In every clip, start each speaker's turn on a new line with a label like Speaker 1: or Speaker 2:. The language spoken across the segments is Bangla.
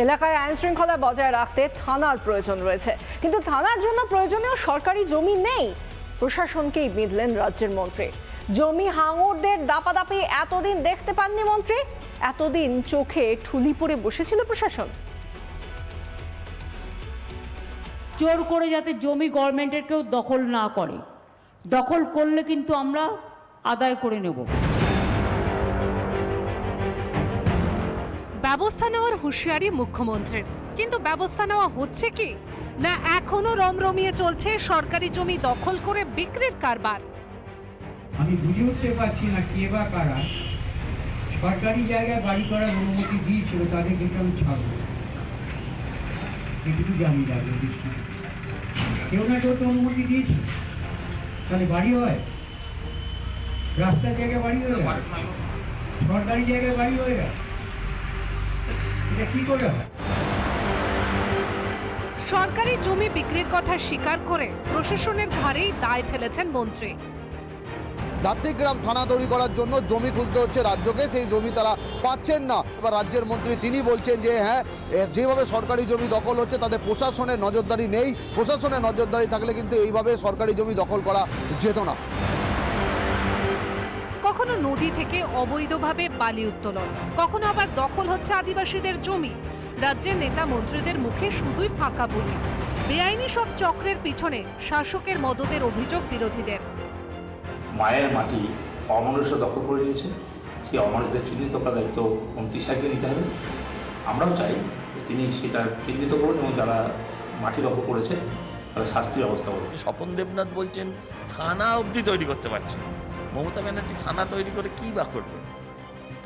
Speaker 1: এলাকায় আইন শৃঙ্খলা বজায় রাখতে থানার প্রয়োজন রয়েছে। কিন্তু থানার জন্য প্রয়োজনীয় সরকারি জমি নেই। প্রশাসনকেই বিঁধলেন রাজ্যের মন্ত্রী। জমি হাঙরদের দাপাদাপি এতদিন দেখতে পাননি মন্ত্রী। এতদিন চোখে ঠুলি পড়ে বসেছিল প্রশাসন।
Speaker 2: জোর করে যাতে জমি গভর্নমেন্টের কেউ দখল না করে। দখল করলে কিন্তু আমরা আদায় করে নেব।
Speaker 3: ব্যবস্থা নেওয়ার হুঁশিয়ারি মুখ্যমন্ত্রীর। কিন্তু ব্যবস্থা নেওয়া হচ্ছে কি? না এখনও রমরমিয়ে চলছে সরকারি জমি দখল করে বিক্রির কারবার?
Speaker 4: আমি বুঝে উঠতে পারছি না কে বা কারা সরকারি জায়গায় বাড়ি করার অনুমতি দিয়েছিল, তাদের কিন্তু আমি ছাড়বো। এটুকু জানি যাবে কেউ না কেউ তো অনুমতি দিয়েছে। তাহলে বাড়ি হয়? রাস্তার জায়গায় বাড়ি হয়ে গেল সরকারি জায়গায় বাড়ি হয়ে গেল এটা কি করে হয়?
Speaker 3: সরকারি জমি বিক্রির কথা স্বীকার করে প্রশাসনের ঘাড়েই দায় ঠেলেছেন মন্ত্রী।
Speaker 5: দাত্তিগ্রাম থানা তৈরি করার জন্য জমি খুঁজতে হচ্ছে রাজ্যকে সেই জমি তারা পাচ্ছেন না। এবার রাজ্যের মন্ত্রী তিনি বলছেন যে হ্যাঁ যেভাবে সরকারি জমি দখল হচ্ছে তাদের প্রশাসনের নজরদারি নেই। প্রশাসনের নজরদারি থাকলে কিন্তু এইভাবে সরকারি জমি দখল করা যেত না।
Speaker 3: কখনো নদী থেকে অবৈধভাবে বালি উত্তোলন কখনো আবার দখল হচ্ছে আদিবাসীদের জমি। রাজ্যের নেতা মন্ত্রীদের মুখে শুধুই ফাঁকা বলি। বেআইনি সব চক্রের পিছনে শাসকের মদতের অভিযোগ বিরোধীদের।
Speaker 6: মায়ের মাটি অমানুষরা দখল করে নিয়েছে। সেই অমানুষদের চিহ্নিত করার দায়িত্ব মন্ত্রী সাহেবকে নিতে হবে। আমরাও চাই যে তিনি সেটা চিহ্নিত করুন এবং যারা মাটি দখল করেছে তারা শাস্তির ব্যবস্থা করুন।
Speaker 7: স্বপন দেবনাথ বলছেন থানা অবধি তৈরি করতে পারছে না। মমতা ব্যানার্জি থানা তৈরি করে কী বা করবে?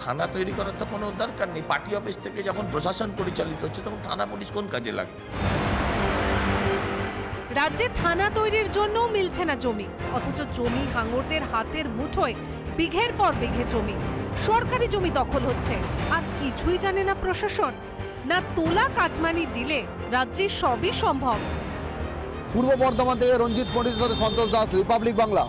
Speaker 7: থানা তৈরি করার তো কোনো দরকার নেই। পার্টি অফিস থেকে যখন প্রশাসন পরিচালিত হচ্ছে তখন থানা পুলিশ কোন কাজে লাগবে?
Speaker 3: রাজ্যে থানা তৈরির জন্যও মিলছে না জমি। অথচ জমি হাঙরদের হাতের মুঠোয় বিঘের পর বিঘে জমি। সরকারি জমি দখল হচ্ছে। আর কিছুই জানে না প্রশাসন। না তোলা কাটমানি দিলে রাজ্যে সবই সম্ভব।
Speaker 5: পূর্ব বর্ধমান থেকে রঞ্জিত পণ্ডিতের সাথে সন্তোষ দাস রিপাবলিক বাংলা।